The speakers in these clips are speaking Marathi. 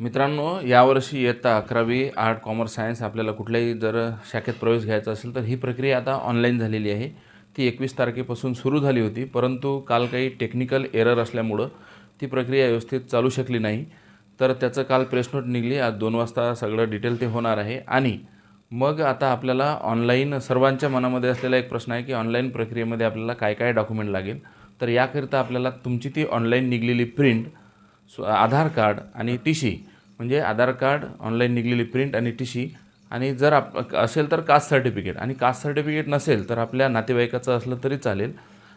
मित्रांनो यावर्षी इयत्ता अकरावी आर्ट कॉमर्स सायन्स आपल्याला कुठल्याही जर शाखेत प्रवेश घ्यायचा असेल तर ही प्रक्रिया आता ऑनलाईन झालेली आहे. ती एकवीस तारखेपासून सुरू झाली होती परंतु काल काही टेक्निकल एरर असल्यामुळं ती प्रक्रिया व्यवस्थित चालू शकली नाही. तर त्याचं काल प्रेस नोट निघली. आज दोन वाजता सगळं डिटेल ते होणार आहे. आणि मग आता आपल्याला ऑनलाईन सर्वांच्या मनामध्ये असलेला एक प्रश्न आहे की ऑनलाईन प्रक्रियेमध्ये आपल्याला काय काय डॉक्युमेंट लागेल? तर याकरिता आपल्याला तुमची ती ऑनलाईन निघलेली प्रिंट सो आधार कार्ड आणि टी म्हणजे आधार कार्ड ऑनलाईन निघलेली प्रिंट आणि टी आणि जर आप असेल तर कास्ट सर्टिफिकेट आणि कास्ट सर्टिफिकेट नसेल तर आपल्या नातेवाईकाचं असलं तरी चालेल.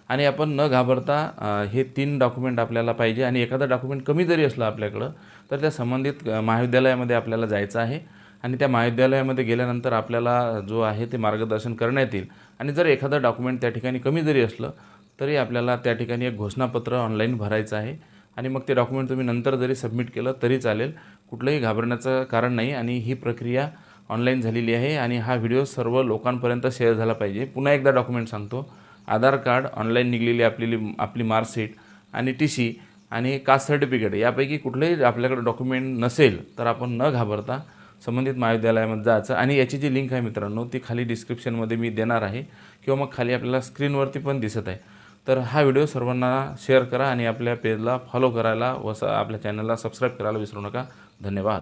आणि आपण न घाबरता हे तीन डॉक्युमेंट आपल्याला पाहिजे. आणि एखादं डॉक्युमेंट कमी जरी असलं आपल्याकडं तर त्या संबंधित महाविद्यालयामध्ये आपल्याला जायचं आहे. आणि त्या महाविद्यालयामध्ये गेल्यानंतर आपल्याला जो आहे ते मार्गदर्शन करण्यात येईल. आणि जर एखादं डॉक्युमेंट त्या ठिकाणी कमी जरी असलं तरी आपल्याला त्या ठिकाणी एक घोषणापत्र ऑनलाईन भरायचं आहे. आणि मग ते डॉक्युमेंट तुम्ही नंतर जरी सबमिट केलं तरी चालेल. कुठलंही घाबरण्याचं कारण नाही आणि ही प्रक्रिया ऑनलाईन झालेली आहे आणि हा व्हिडिओ सर्व लोकांपर्यंत शेअर झाला पाहिजे. पुन्हा एकदा डॉक्युमेंट सांगतो. आधार कार्ड ऑनलाईन निघलेली आपली आपली मार्कशीट आणि टी सी आणि कास्ट सर्टिफिकेट यापैकी कुठलंही आपल्याकडे डॉक्युमेंट नसेल तर आपण न घाबरता संबंधित महाविद्यालयामध्ये जायचं. आणि याची जी लिंक आहे मित्रांनो ती खाली डिस्क्रिप्शनमध्ये मी देणार आहे. किंवा मग खाली आपल्याला स्क्रीनवरती पण दिसत आहे. तर हा व्हिडिओ सर्वांना शेअर करा आणि आपल्या पेजला फॉलो करायला व स आपल्या चॅनलला सबस्क्राईब करायला विसरू नका. धन्यवाद.